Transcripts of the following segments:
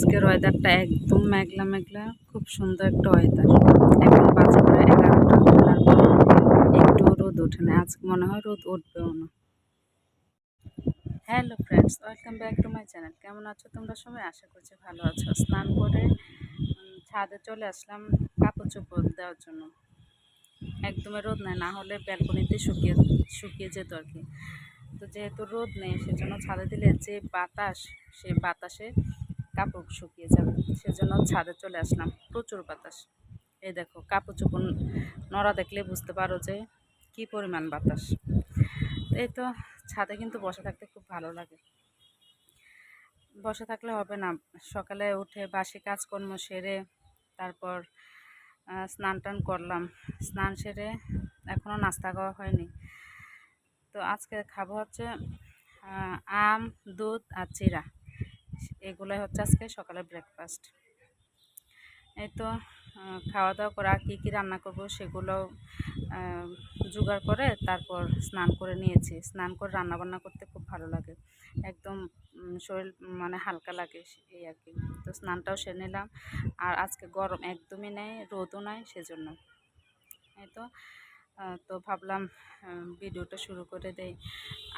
আজকের ওয়েদারটা একদম মেঘলা মেঘলা, খুব সুন্দর একটা ওয়েদার এখন বাজে প্রায় এগারোটা, তারপর একটু রোদ ওঠে না, আজকে মনে হয় রোদ উঠবেও না। Hello friends welcome back to my channel কেমন আছো তোমরা সবাই? আশা করছি ভালো আছো। স্নান করে ছাদে চলে আসলাম কাপড় চোপড় দেওয়ার জন্য। একদমই রোদ নেয় না হলে ব্যালকনিতে শুকিয়ে শুকিয়ে যেত আর কি। তো যেহেতু রোদ নেই, সেজন্য ছাদে দিলে যে বাতাস সেই বাতাসে কাপড় শুকিয়ে যাবে। সেজন্য ছাদে চলে আসলাম। প্রচুর বাতাস। এই দেখো, কাপড় চোপড় নড়া দেখলে বুঝতে পারো যে কি পরিমাণ বাতাস। এই তো, ছাদে কিন্তু বসে থাকতে খুব ভালো লাগে। বসে থাকলে হবে না। সকালে উঠে বাসি কাজকর্ম সেরে তারপর স্নান টান করলাম। স্নান সেরে এখনও নাস্তা খাওয়া হয়নি। তো আজকে খাব হচ্ছে আম, দুধ আর চিরা এগুলোই হচ্ছে আজকে সকালে ব্রেকফাস্ট এই তো খাওয়া দাওয়া করে কী কী রান্না করব সেগুলো জোগাড় করে তারপর স্নান করে নিয়েছি। স্নান করে রান্না বান্না করতে খুব ভালো লাগে। একদম শরীর মানে হালকা লাগে এই আর কি। তো স্নানটাও সেরে নিলাম। আর আজকে গরম একদমই নেই, রোদও নাই সেজন্য। এই তো তো ভাবলাম ভিডিওটা শুরু করে দেই।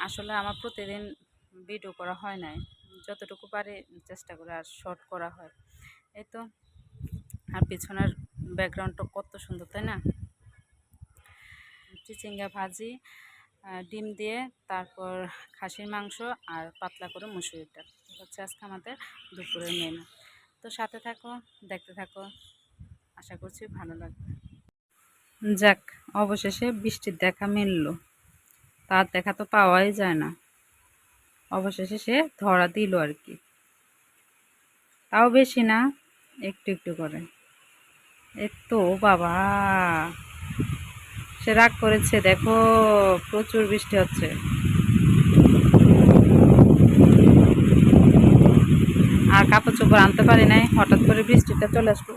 আসলে আমার প্রতিদিন ভিডিও করা হয় নাই। যতটুকু পারি চেষ্টা করে আর শর্ট করা হয়। এই তো, আর পিছনের ব্যাকগ্রাউন্ডটা কত সুন্দর, তাই না? চিচিঙ্গা ভাজি ডিম দিয়ে, তারপর খাসির মাংস আর পাতলা করে মুসুরির ডাল। হচ্ছে আজকে আমাদের দুপুরের মেনু তো সাথে থাকো, দেখতে থাকো। আশা করছি ভালো লাগবে। যাক, অবশেষে বৃষ্টির দেখা মিলল। তার দেখা তো পাওয়াই যায় না। অবশেষে সে ধরা দিল আর কি। তাও বেশি না, একটু একটু করে। এ তো বাবা! সে রাগ করেছে, দেখো, প্রচুর বৃষ্টি হচ্ছে। আর কাপড় চোপড় আনতে পারি নাই, হঠাৎ করে বৃষ্টিটা চলে আসলো।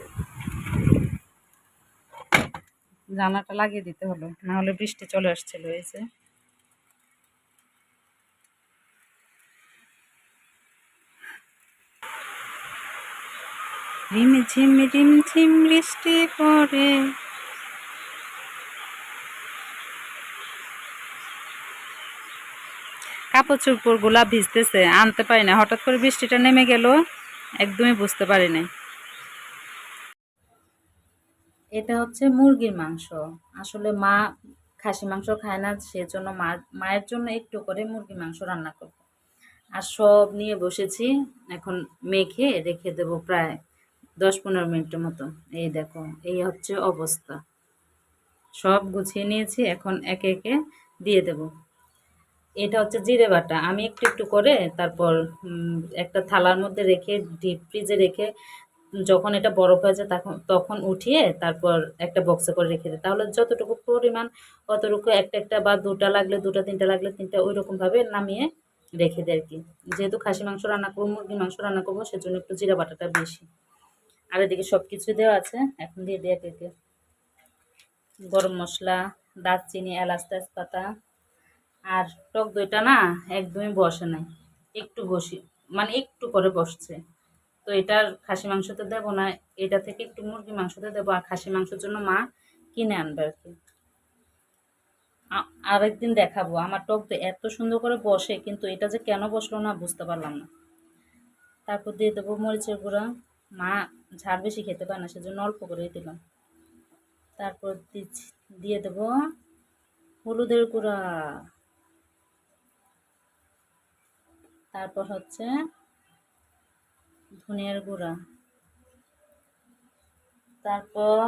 জানাটা লাগিয়ে দিতে হলো, না হলে বৃষ্টি চলে আসছিল এই যে। রিম ঝিম রিম ঝিম বৃষ্টি পড়ে। কাপড় চোপড়গুলা ভিজতেছে, আনতে পারি না। হঠাৎ করে বৃষ্টিটা নেমে গেল, একদমই বুঝতে পারি নাই। এটা হচ্ছে মুরগির মাংস। আসলে মা খাসি মাংস খায় না, সেজন্য মা, মায়ের জন্য একটু করে মুরগির মাংস রান্না করব। আর সব নিয়ে বসেছি, এখন মেখে রেখে দেব প্রায় দশ পনেরো মিনিটের মতো। এই দেখো, এই হচ্ছে অবস্থা। সব গুছিয়ে নিয়েছি, এখন একে একে দিয়ে দেব। এটা হচ্ছে জিরে বাটা। আমি একটু একটু করে তারপর একটা থালার মধ্যে রেখে, ডিপ ফ্রিজে রেখে, যখন এটা বরফ হয়ে যায় তখন তখন উঠিয়ে তারপর একটা বক্সে করে রেখে দেয় তাহলে যতটুকু পরিমাণ, অতটুকু একটা একটা বা দুটা লাগলে, দুটা, তিনটা লাগলে, তিনটা ওই রকমভাবে নামিয়ে রেখে দেয় আর কি। যেহেতু খাসি মাংস রান্না করব, মুরগির মাংস রান্না করব, সেজন্য একটু জিরা বাটাটা বেশি। আর এদিকে সব কিছু দেওয়া আছে। এখন দিয়ে একে একে গরম মশলা, দারচিনি, এলাচ তেজপাতা আর টক দইটা না একদমই বসে নাই। একটু বসি মানে একটু করে বসছে। তো এটার খাসি মাংসতে দেবো না, এটা থেকে একটু মুরগি মাংসতে দেবো, আর খাসি মাংসের জন্য মা কিনে আনবে আর কি। আরেকদিন দেখাবো। আমার টক দই এত সুন্দর করে বসে, কিন্তু এটা যে কেন বসল না বুঝতে পারলাম না। তারপর দিয়ে দেবো মরিচের গুঁড়া। মা ঝাল বেশি খেতে পারে না, সেজন্য অল্প করে দিলাম। তারপর দিয়ে দেবো হলুদের গুঁড়া। তারপর হচ্ছে ধনিয়ার গুঁড়া। তারপর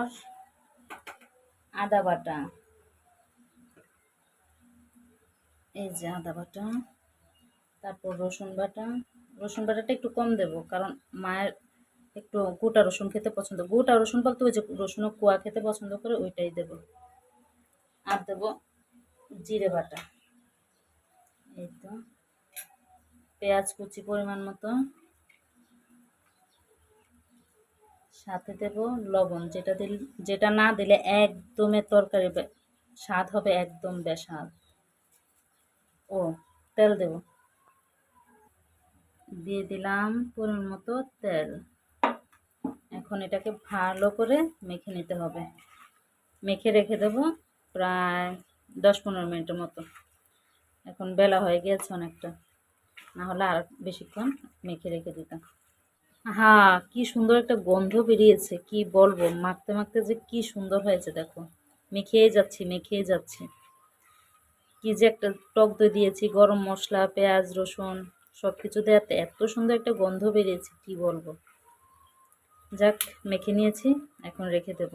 আদা বাটা। এই যে আদা বাটা, তারপর রসুন বাটা। রসুন বাটাটা একটু কম দেব, কারণ মায়ের একটু গোটা রসুন খেতে পছন্দ, গোটা রসুন বলতে ওই যে রসুনের কোয়া খেতে পছন্দ করে ওইটাই দেব। আর দেব জিরে বাটা। এই তো, পেঁয়াজ কুচি পরিমাণ মতো। সাথে দেব লবণ, যেটা দিল, যেটা না দিলে একদমই তরকারি স্বাদ হবে একদম বেস্বাদ। ও, তেল দেব। দিয়ে দিলাম পরিমাণ মতো তেল। এখন এটাকে ভালো করে মেখে নিতে হবে। মেখে রেখে দেবো প্রায় দশ পনেরো মিনিটের মতো। এখন বেলা হয়ে গিয়েছে অনেকটা। না হলে আর বেশিক্ষণ মেখে রেখে দিতাম। হ্যাঁ কি সুন্দর একটা গন্ধ বেরিয়েছে, কি বলব? মাখতে মাখতে যে কি সুন্দর হয়েছে, দেখো। মেখেই যাচ্ছি মেখেই যাচ্ছি। কি যে একটা টক দই দিয়েছি, গরম মশলা, পেঁয়াজ, রসুন সব কিছু দেওয়াতে এত সুন্দর একটা গন্ধ বেরিয়েছে, কি বলব? যাক, মেখে নিয়েছি, এখন রেখে দেব।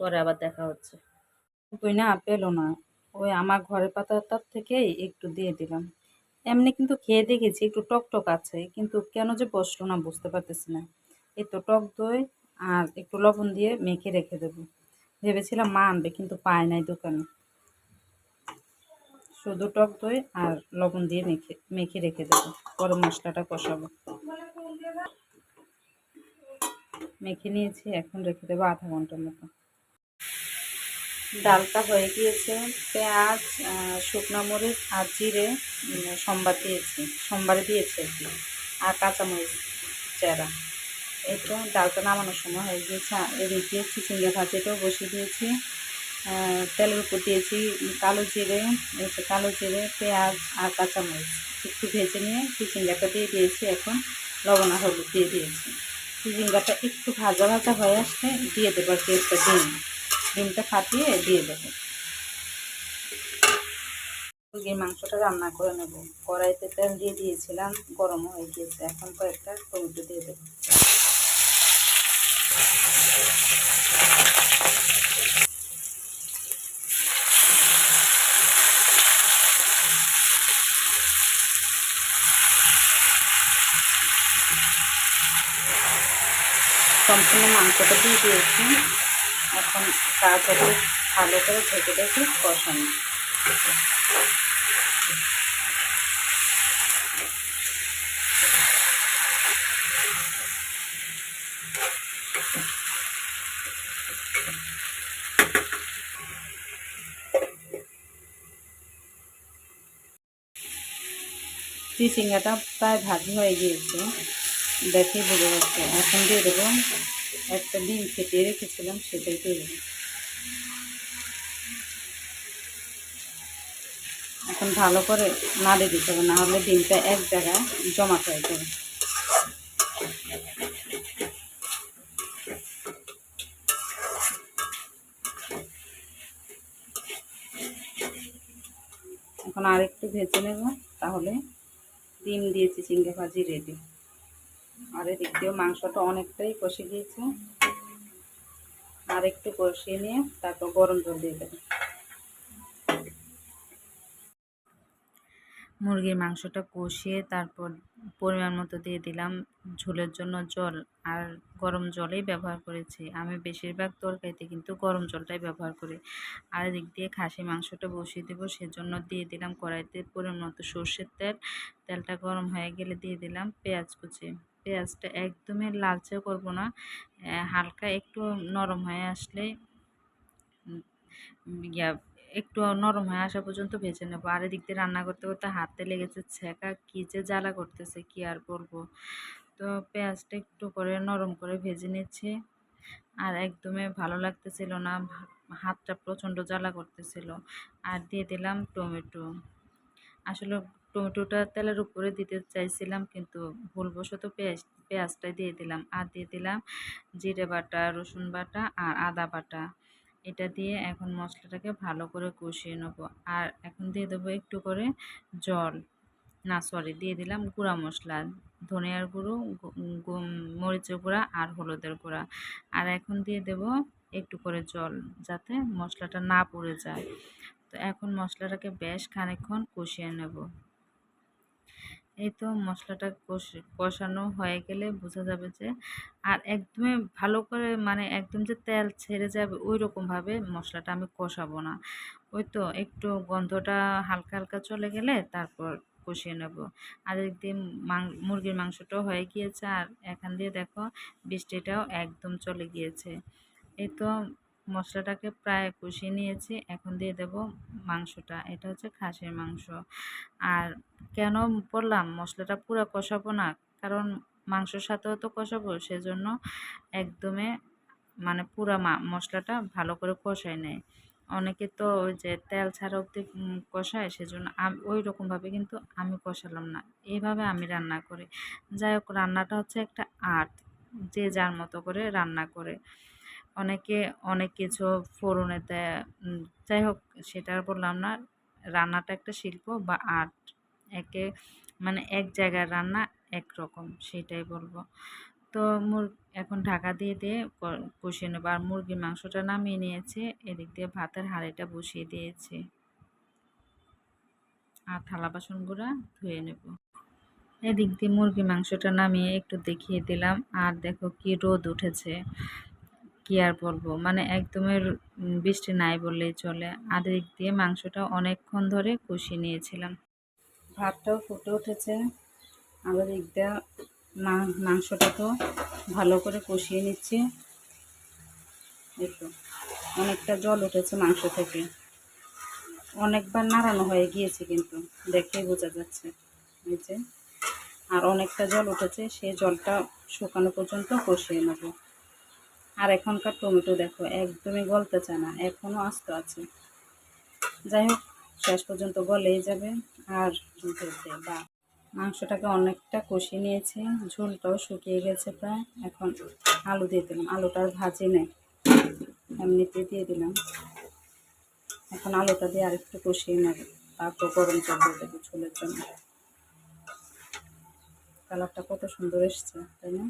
পরে আবার দেখা হচ্ছে। ওই না পেল না। ওই আমার ঘরের পাতাটার থেকেই একটু দিয়ে দিলাম। এমনি কিন্তু খেয়ে দেখেছি, একটু টক টক আছে, কিন্তু কেন যে বসল না বুঝতে পারতেছি না। এই তো টক দই আর একটু লবণ দিয়ে মেখে রেখে দেবো। ভেবেছিলাম মা আনবে, কিন্তু পায় নাই দোকানে। শুধু টক দই আর লবণ দিয়ে মেখে মেখে রেখে দেবো। পরে মশলাটা কষাবো। মেখে নিয়েছি, এখন রেখে দেবো আধা ঘণ্টার মতো। ডালটা হয়ে গিয়েছে, পেঁয়াজ শুকনো মরিচ আর জিরে সম্বার দিয়েছি, সম্বারে দিয়েছি আর কি, আর কাঁচামরিচ চেরা। তো ডালটা নামানোর সময় হয়ে গিয়েছে এদিকে চিচিঙ্গা ভাজিটাও বসিয়ে দিয়েছি। তেলের উপর দিয়েছি কালো জিরে যে কালো জিরে, পেঁয়াজ আর কাঁচামরিচ। একটু ভেজে নিয়ে চিচিঙ্গাটা দিয়ে দিয়েছি, এখন লবণ হলুদ দিয়ে দিয়েছি। চিচিঙ্গাটা একটু ভাজা ভাজা হয়ে আসলে দিয়ে দেবো আর কি একটা ডিম। ডিমটা ফাটিয়ে দিয়ে দেবো। মুরগির মাংসটা রান্না করে নেব। কড়াইতে তেল দিয়ে দিয়েছিলাম, গরম হয়ে গিয়েছে। এখন কয়েকটা টমেটো দিয়ে দেবো। সম্পূর্ণ মাংসটা দিয়ে দিয়েছি। এখন তাড়াতাড়ি ভালো করে ঢেকে ঢেকে কষানো। চিচিঙ্গাটা প্রায় ভাজি হয়ে গিয়েছে। দেখে বোঝা যাচ্ছে। এখন দিয়ে দেবো একটা ডিম ফেটিয়ে রেখেছিলাম, সেটাই দিয়ে দেবো। এখন ভালো করে নাড়ে দিতে হবে, না হলে ডিমটা এক জায়গায় জমা হয়ে যাবে। এখন আরেকটু ভেজে নেব, তাহলে ডিম দিয়ে চিচিঙ্গা ভাজি রেডি আর এদিক দিয়েও মাংসটা অনেকটাই কষে গিয়েছে। আর একটু কষিয়ে নিয়ে তারপর গরম জল দিয়ে দেবো। মুরগির মাংসটা কষিয়ে তারপর পরিমাণ মতো দিয়ে দিলাম ঝোলের জন্য জল। আর গরম জলেই ব্যবহার করেছি। আমি বেশিরভাগ তরকারিতে কিন্তু গরম জলটাই ব্যবহার করি। আর এদিক দিয়ে খাসি মাংসটা বসিয়ে দেবো, সেজন্য দিয়ে দিলাম কড়াইতে পরিমাণ মতো সর্ষের তেল। তেলটা গরম হয়ে গেলে দিয়ে দিলাম পেঁয়াজ কুচি। পেঁয়াজটা একদমই লালচে করব না। হালকা একটু নরম হয়ে আসলে ইয়া, একটু নরম হয়ে আসা পর্যন্ত ভেজে নেব। আর এদিক দিয়ে রান্না করতে করতে হাতে লেগেছে ছেঁকা কী যে জ্বালা করতেছে কি আর বলব। তো পেঁয়াজটা একটু করে নরম করে ভেজে নিচ্ছি। আর একদমই ভালো লাগতেছিল না হাতটা প্রচণ্ড জ্বালা করতেছিল। আর দিয়ে দিলাম টমেটো। আসলে টমেটোটা তেলের উপরে দিতে চাইছিলাম, কিন্তু ভুলবশত পেঁয়াজ, পেঁয়াজটা দিয়ে দিলাম। আর দিয়ে দিলাম জিরে বাটা, রসুন বাটা আর আদা বাটা। এটা দিয়ে এখন মশলাটাকে ভালো করে কষিয়ে নেব। আর এখন দিয়ে দেবো একটু করে জল। না সরি দিয়ে দিলাম গুঁড়া মশলা, ধনিয়ার গুঁড়ো মরিচের গুঁড়া আর হলুদের গুঁড়া। আর এখন দিয়ে দেব একটু করে জল যাতে মশলাটা না পড়ে যায়। তো এখন মশলাটাকে বেশ খানিকক্ষণ কষিয়ে নেব। এই তো মশলাটা কষে, কষানো হয়ে গেলে বোঝা যাবে যে, আর একদমই ভালো করে মানে একদম যে তেল ছেড়ে যাবে ওই রকমভাবে মশলাটা আমি কষাবো না। ওই তো একটু গন্ধটা হালকা হালকা চলে গেলে তারপর কষিয়ে নেব। আর মাং, মুরগির মাংসটাও হয়ে গিয়েছে আর এখান দিয়ে দেখো বৃষ্টিটাও একদম চলে গিয়েছে। এই তো মশলাটাকে প্রায় কষিয়ে নিয়েছি। এখন দিয়ে দেব মাংসটা। এটা হচ্ছে খাসির মাংস। আর কেন বললাম, মশলাটা পুরো কষাবো না, কারণ মাংসর সাথেও তো কষাবো, সেজন্য একদমে মানে পুরা মশলাটা ভালো করে কষায় নেয়। অনেকে তো ওই যে তেল ছাড়া অব্দি কষায়, সেজন্য ওই রকমভাবে কিন্তু আমি কষালাম না। এইভাবে আমি রান্না করি। যাই হোক, রান্নাটা হচ্ছে একটা আর্ট, যে যার মতো করে রান্না করে। অনেকে, অনেক কিছু ফোড়নে দেয় যাই হোক সেটা আর বললাম না, রান্নাটা একটা শিল্প বা আর্ট। একে মানে এক জায়গার রান্না এক রকম সেটাই বলব। তো মুর, এখন ঢাকা দিয়ে দিয়ে কষিয়ে নেব। আর মুরগির মাংসটা নামিয়ে নিয়েছি, এদিক দিয়ে ভাতের হাঁড়িটা বসিয়ে দিয়েছি। আর থালা বাসনগুলো ধুয়ে নেব। এদিক দিয়ে মুরগি মাংসটা নামিয়ে একটু দেখিয়ে দিলাম। আর দেখো কি রোদ উঠেছে। কি আর বলব? মানে একদমই বৃষ্টি নাই বললেই চলে। আর এদিক দিয়ে মাংসটা অনেকক্ষণ ধরে কষিয়ে নিয়েছিলাম। ভাতটাও ফুটে উঠেছে। আবার দিক দিয়ে মাংসটা তো ভালো করে কষিয়ে নিচ্ছি। একটু অনেকটা জল উঠেছে মাংস থেকে। অনেকবার নাড়ানো হয়ে গিয়েছে কিন্তু দেখেই বোঝা যাচ্ছে। এই যে, আর অনেকটা জল উঠেছে সেই জলটা শুকানো পর্যন্ত কষিয়ে নেব। আর এখনকার টমেটো দেখো, একদমই গলতে চায় না এখনও আস্ত আছে। যাই হোক, শেষ পর্যন্ত গলেই যাবে। আর বা মাংসটাকে অনেকটা কষিয়ে নিয়েছি, ঝোলটাও শুকিয়ে গেছে প্রায়। এখন আলু দিয়ে দিলাম, আলুটা ভাজি নেই, এমনিতে দিয়ে দিলাম। এখন আলুটা দিয়ে আরেকটু কষিয়ে নেব, তারপর গরম জল দিয়ে ঝোলের জন্য। কালারটা কত সুন্দর এসছে, তাই না?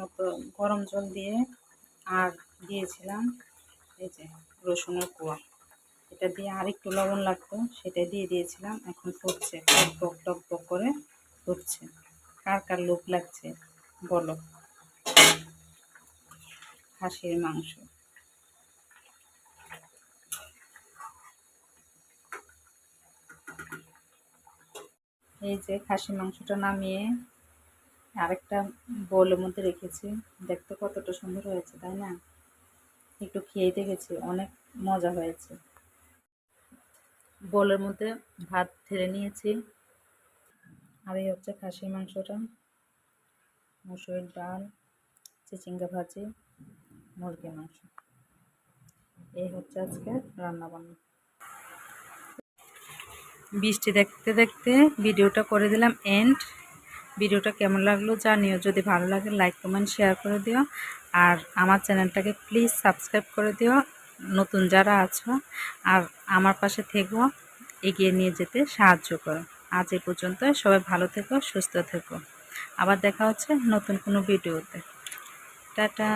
মতো গরম জল দিয়ে আর দিয়েছিলাম, এই যে রসুনের কোয়া। এটা দিয়ে আর একটু লবণ লাগতো, সেটা দিয়ে দিয়েছিলাম, এখন ফুটছে, টক টক টক করে ফুটছে। কার কার লোক লাগছে বলো? খাসির মাংস। এই যে খাসি মাংসটা নামিয়ে আরেকটা বোলের মধ্যে রেখেছি। দেখতে কতটা সুন্দর হয়েছে, তাই না? একটু খেয়ে দেখেছি, অনেক মজা হয়েছে। বোলের মধ্যে ভাত ঢেলে নিয়েছি। আর এই হচ্ছে খাসির মাংসটা মুসুরির ডাল, চিচিঙ্গা ভাজি, মুরগির মাংস। এই হচ্ছে আজকে রান্না বান্না বৃষ্টি দেখতে দেখতে ভিডিওটা করে দিলাম এন্ড ভিডিওটা কেমন লাগল জানিও। যদি ভালো লাগে লাইক কমেন্ট শেয়ার করে দিও। আর আমার চ্যানেলটাকে প্লিজ সাবস্ক্রাইব করে দিও, নতুন যারা আছো। আর আমার পাশে থেকো, এগিয়ে নিয়ে যেতে সাহায্য করো। আজ এ পর্যন্ত সবাই ভালো থেকো, সুস্থ থেকো। আবার দেখা হচ্ছে নতুন কোনো ভিডিওতে। টাটা।